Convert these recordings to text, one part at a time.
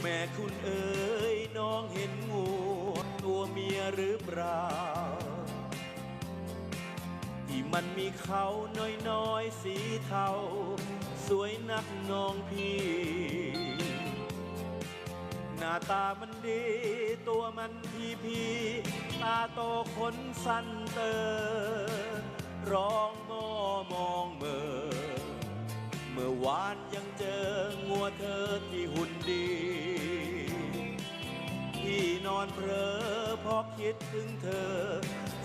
แม่คุณเอ๋ยน้องเห็นงูตัวเมียหรือเปล่า ที่มันมีเขาน้อยๆสีเทา สวยนักน้องพี่ หน้าตามันดี ตัวมันพีพีตาโตขนสั้นเตอ เพอคิดถึงเธอ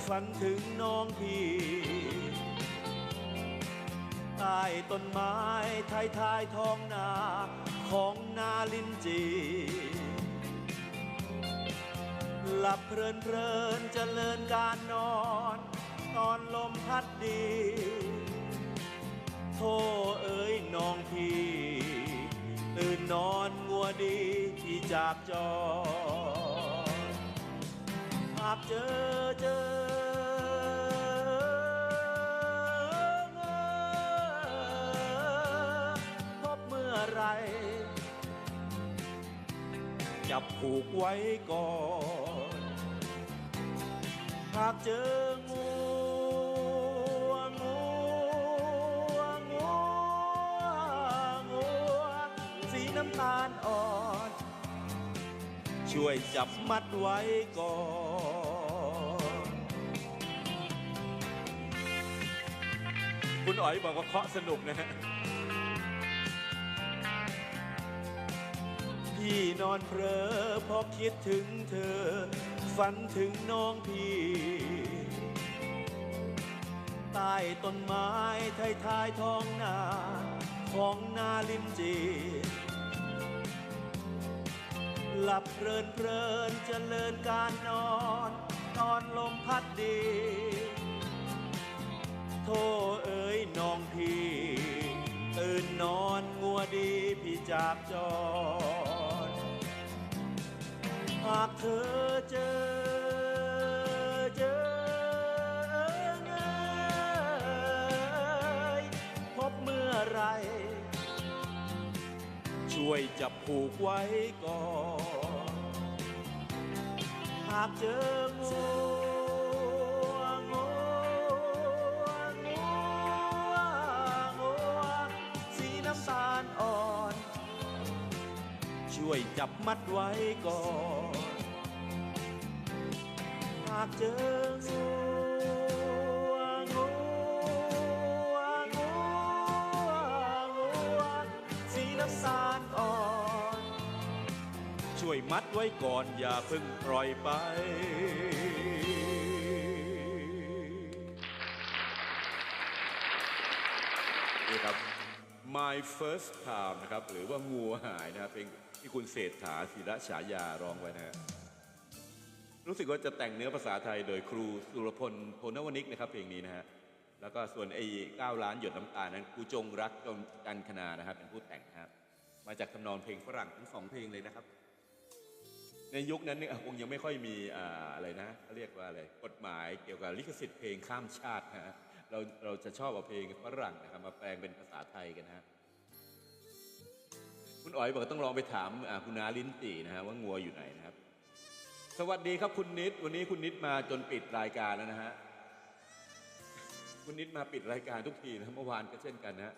ฝันถึงน้องพี่ใต้ต้นไม้ไทยทายท้องนาของนาลินจี หลับเพลินเพลินจเจริญการนอน นอนลมพัดดี โทเอ๋ยน้องพี่ตื่นนอนงัวดีที่จากจอากเจอเจอพบเมื่อไร จับผูกไว้ก่อนหากเจองูงูงูงูสีน้ำตาลอ่อน ช่วยจับมัดไว้ก่อนคุณอ๋อยบอกว่าเคาะสนุกนะฮะพี่นอนเพลอเพอคิดถึงเธอ ฝันถึงน้องพี่ใต้ต้นไม้ทยทายท้องนา ของนาลินจี หลับเพลินเพลินเจริญการนอน นอนลมพัดดี โทเอ๋ยน้องพี่ตื่นนอนงัวดีพี่จากจอด หากเธอเจอ ช่วยจับผูกไว้ก่อน หากเจองูงูงูงูสีน้ำตาลอ่อน ช่วยจับมัดไว้ก่อน หากเจองู สีน้ำตาลอ่อน ช่วยมัดไว้ก่อนอย่าเพิ่งปล่อยไป นี่ครับ My First Time นะครับ หรือว่างูหายนะครับเพลงที่คุณเศรษฐาศิระฉายาร้องไว้นะรู้สึกว่าจะแต่งเนื้อภาษาไทยโดยครูสุรพลโพนวนิกนะครับเพลงนี้นะฮะแล้วก็ส่วนไอ้9ล้านหยดน้ำตานั้นครูจงรักจงกันคณานะครับเป็นผู้แต่งครับ มาจากทำนองเพลงฝรั่งทั้งสองเพลงเลยนะครับ ในยุคนั้นเนี่ยคงยังไม่ค่อยมีออะไรนะเขาเรียกว่าอะไรกฎหมายเกี่ยวกับลิขสิทธิ์เพลงข้ามชาตินะเราเราจะชอบเอาเพลงฝรั่งนะครับมาแปลงเป็นภาษาไทยกันนะฮะคุณอ๋อยบอกต้องลองไปถามคุณนาลิ้นตีนะฮะว่างัวอยู่ไหนนะครับ สวัสดีครับคุณนิด วันนี้คุณนิดมาจนปิดรายการแล้วนะฮะคุณนิดมาปิดรายการทุกทีนะเมื่อวานก็เช่นกันนะฮะ